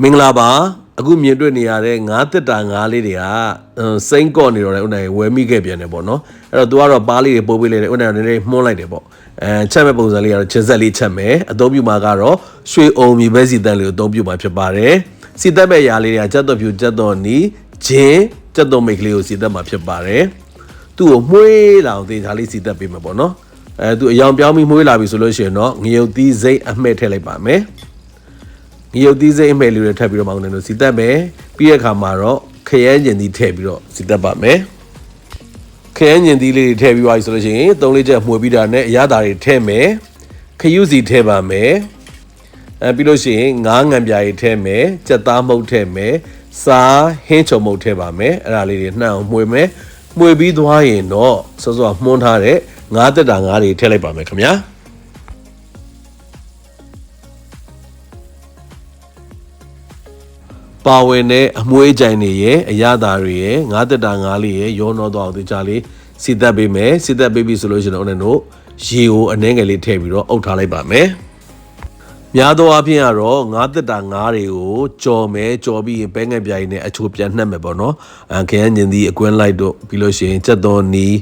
မင်္ဂလာပါအခုမြင်တွေ့နေရတဲ့ငါးတစ်တာငါးလေးတွေကဟိုစိမ့်ကော့နေတော့လေဥနိုင်ဝဲမိခဲ့ပြန်တယ်ပေါ့နော်အဲ့တော့ तू ကတော့ပါးလေးတွေပို့ပေးလိုက်တယ်ဥနိုင်ကနည်းနည်းမှုန်းလိုက်တယ်ပေါ့အဲချက်မဲ့ပုံစံလေးကတော့ချင်းဆက်လေးချက်မယ်အသုံးပြုမှာကတော့ရွှေအုံမြေပဲစီတန်လေးကိုအသုံးပြုမှာဖြစ်ပါတယ်စီတက်မဲ့ຢာလေးတွေကကြက်တော်ဖြူကြက်တော်နီဂျင်းကြက်တော်မိတ်ကလေးကိုစီတက်မှာဖြစ်ပါတယ်သူ့ကိုမှုေးလာအောင်သေချာလေးစီတက်ပေးမှာပေါ့နော်အဲသူအယောင်ပြောင်းပြီးမှုေးလာပြီဆိုလို့ရှိရင်တော့ငရုတ်သီးစိမ့်အမှဲ့ထည့်လိုက်ပါမယ် ငရုတ်သီးစိမ့်အမဲလေးတွေထပ်ပြီးတော့မောင်းနေလို့စီတက်မယ်ပြီးတဲ့အခါမှာတော့ခရမ်းကျင်သီးထည့်ပြီးတော့စီတက်ပါမယ်ခရမ်းကျင်သီးလေးတွေထည့်ပြီးသွားပြီဆိုလို့ရှိရင်သုံးလေးချက်မှွေပြီးတာနဲ့အရသာတွေထည့်မယ်ခရုစီထည့်ပါမယ်အဲပြီးလို့ရှိရင်ငားငံပြားတွေထည့်မယ်ကြက်သားမုတ်ထည့်မယ်စားဟင်းချုံမုတ်ထည့်ပါမယ်အဲ့ဒါလေးတွေနှံ့အောင်မှွေမယ်မှွေပြီးသွားရင်တော့စောစောမှုန်းထားတဲ့ငားတက်တာငားတွေထည့်လိုက်ပါမယ်ခင်ဗျာ ပါဝင်တဲ့အမွှေးကြိုင်တွေရဲ့အရသာတွေရဲ့ငါးတက်တာငါးလေးရဲ့ရောနှောတော့အောင်ဒီကြလေးစီတက်ပေးမယ်စီတက်ပေးပြီဆိုလို့ရှိရင်တော့ဦးနဲ့တို့ရေကိုအနှဲငယ်လေးထည့်ပြီးတော့အုပ်ထားလိုက်ပါမယ်များသောအားဖြင့်ကတော့ငါးတက်တာငါးတွေကိုကြော်မယ်ကြော်ပြီးရင်ပဲငယ်ပြိုင်နဲ့အချိုးပြန်နှက်မယ်ပေါ့နော်အခရမ်းညင်သီးအကွင်းလိုက်တို့ပြီးလို့ရှိရင်ချက်တော်နီး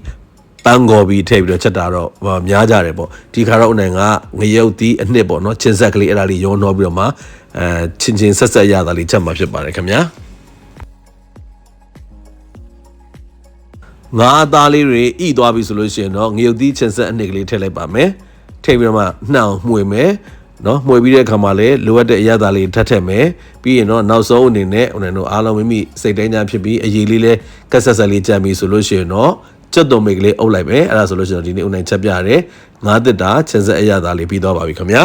ပန်းကော်ပြီးထည့်ပြီးတော့ချက်တာတော့ဟိုများကြတယ်ပေါ့ဒီခါတော့ဦးနိုင်ကငရုတ်သီးအနှစ်ပေါ့နော်ချင်းဆက်ကလေးအဲ့ဒါလေးရောနှောပြီးတော့မှအဲချင်းချင်းဆက်ဆက်ရတာလေးချက်မှာဖြစ်ပါတယ်ခင်ဗျာငါးအသားလေးတွေဣသွားပြီဆိုလို့ရှိရင်တော့ငရုတ်သီးချင်းဆက်အနှစ်ကလေးထည့်လိုက်ပါမယ်ထည့်ပြီးတော့မှနှောင်မှွေမယ်နော်မှွေပြီးတဲ့အခါမှာလည်းလိုအပ်တဲ့အရသာလေးထပ်ထည့်မယ်ပြီးရင်တော့နောက်ဆုံးအနေနဲ့ဦးနိုင်တို့အားလုံးမိမိစိတ်တိုင်းကြဖြစ်ပြီးအရေးလေးလဲကက်ဆက်ဆက်လေးကြံပြီးဆိုလို့ရှိရင်တော့ ကြက်တုံမိတ်ကလေးအုပ်လိုက်ပဲအဲ့ဒါဆိုလို့ရှိရင်တော့ဒီနေ့ဦးနိုင်ချက်ပြရတယ်ငါးတစ်တာချင်းဆက်အရသာလေးပြီးသွားပါပြီခင်ဗျာ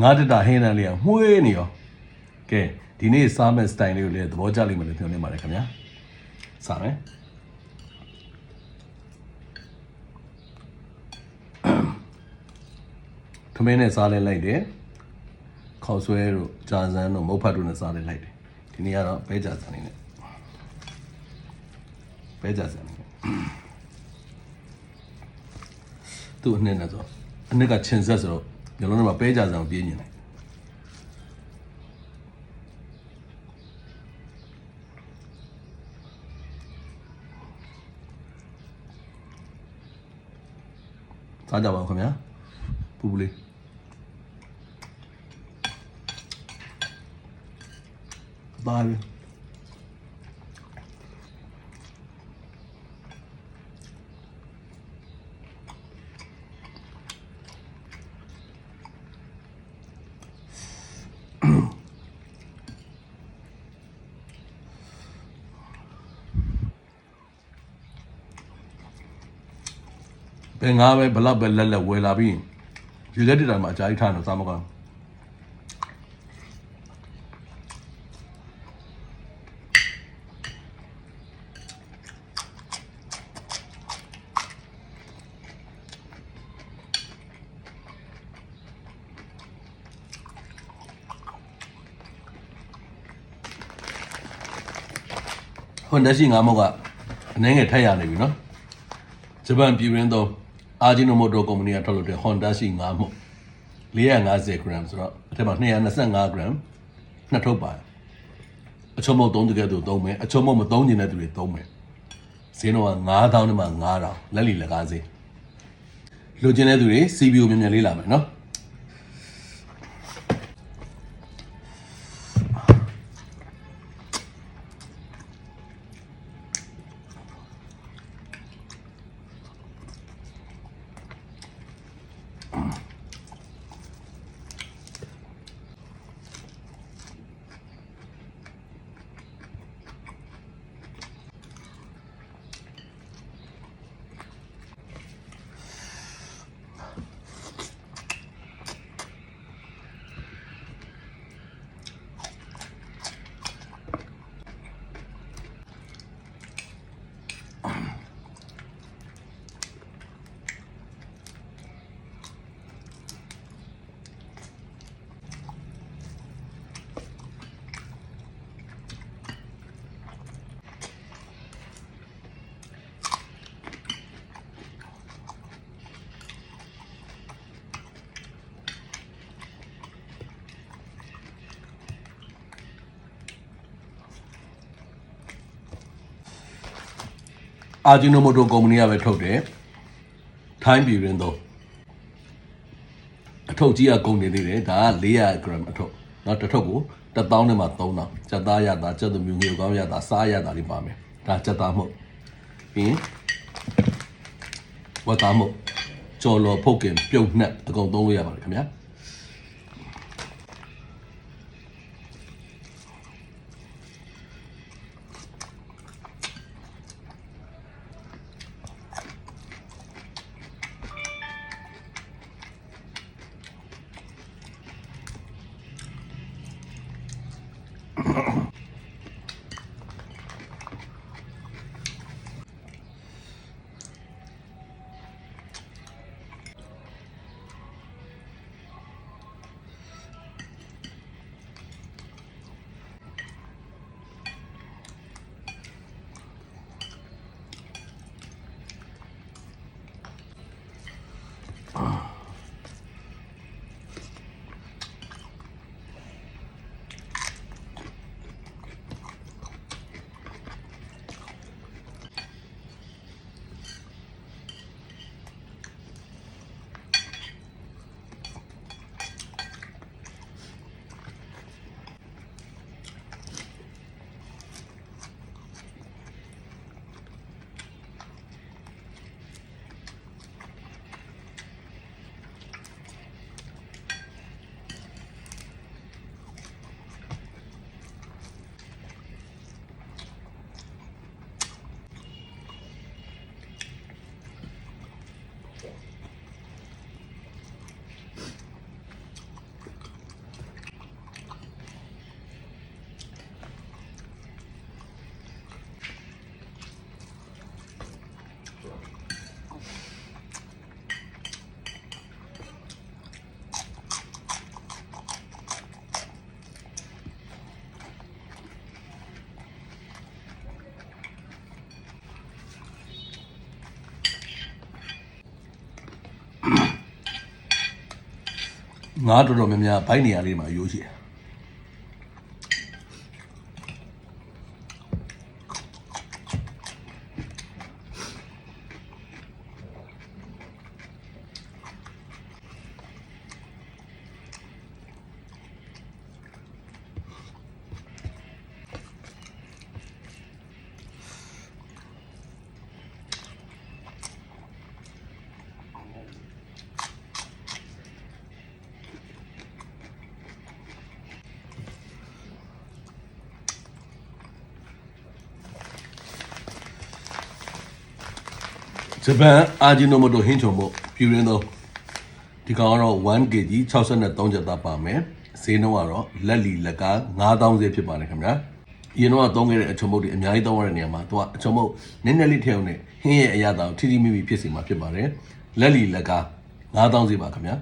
ငါးတစ်တာဟင်းတန်းလေးကမှွေးနေရောကဲဒီနေ့စားမဲ့စတိုင်လေးကိုလည်းသဘောကျလိမ့်မယ်လို့ပြောနေပါတယ်ခင်ဗျာစားမယ်ထမင်းနဲ့စားလဲလိုက်တယ်ခေါက်ဆွဲတို့ဂျာဇန်တို့မုတ်ဖတ်တို့နဲ့စားလဲလိုက်တယ်ဒီနေ့ကတော့ပဲဂျာဇန်နေနဲ့ ပဲဂျာဇန်နေနဲ့သူ့အနှစ်နဲ့ဆိုအနှစ်ကချင်ဆက်ဆိုတော့ညလုံးထဲမှာပဲဂျာဇန်ကိုပြင်းနေတယ်စားကြပါဦးခင်ဗျာပူပူလေးပါပြီ ဘယ်ငါပဲဘလောက်ပဲလက်လက်ဝယ်လာပြီးရေလက်တက်တာမှာအကြာကြီးထားနေစားမကောင်းဟိုလက်ရှိငါမောက်ကအနှဲငယ်ထက်ရနေပြီနော်ဂျပန်ပြည်ရင်းသော အာဂျီနိုမိုတိုကုမ္ပဏီကထုတ်လုပ်တဲ့ Honda ရှိ9မှု450 gram ဆိုတော့အထက်မှာ225 gram နှစ်ထုတ်ပါတယ်အချုံမုတ်သုံးတကယ်သူသုံးမယ်အချုံမုတ်မသုံးကျင်တဲ့သူတွေသုံးမယ်ဈေးတော့9000နဲ့မှ9000လက်လီလက်ကားဈေးလိုချင်တဲ့သူတွေ CPU မြန်မြန်လေးလာမယ်နော် အာဂျီနိုမိုတိုကုမ္ပဏီကပဲထုတ်တယ်ထိုင်းပြည်တွင်သုံးအထုပ်ကြီးကကုန်နေသေးတယ်ဒါက400 gram အထုပ်နော်တစ်ထုပ်ကို1000နဲ့မှ3000ကျက်သားရတာကျက်သူမျိုးငွေကောင်းရတာစားရတာလေးပါမယ်ဒါကျက်သားမဟုတ်ပြီးရင်ဝတ်သားမဟုတ်ကြော်လော်ဖုတ်ကင်ပြုတ်နှက်အကုန်သုံးလို့ရပါတယ်ခင်ဗျာ Uh-oh. Até. ငါတော်တော်များများဘိုက်နေရာလေးမှာရိုးရှိတယ် ဂျပန်အာဂျီနိုမိုတိုဟင်းချုံဖို့ပြူရင်းတော့ဒီကောင်ကတော့ 1kg 63ကျပ်သားပါမယ်ဈေးနှုန်းကတော့လက်လီလက်ကား9000ဈေးဖြစ်ပါတယ်ခင်ဗျာအရင်တော့သုံးခဲ့တဲ့အချုံမုတ်တွေအများကြီးသုံးရတဲ့နေရာမှာသူကအချုံမုတ်နည်းနည်းလေးထည့်အောင်နဲ့ဟင်းရဲ့အရသာကိုထိထိမိမိဖြစ်စီမှာဖြစ်ပါတယ်လက်လီလက်ကား9000ဈေးပါခင်ဗျာ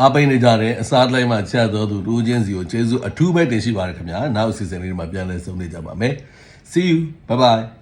အားပေးနေကြတဲ့အစားလိုက်မှချက်တော်သူလူချင်းစီကိုကျေးဇူးအထူးပဲတင်ရှိပါတယ်ခင်ဗျာနောက်အစီအစဉ်လေးတွေမှာပြန်လည်ဆုံနေကြပါမယ် see you bye bye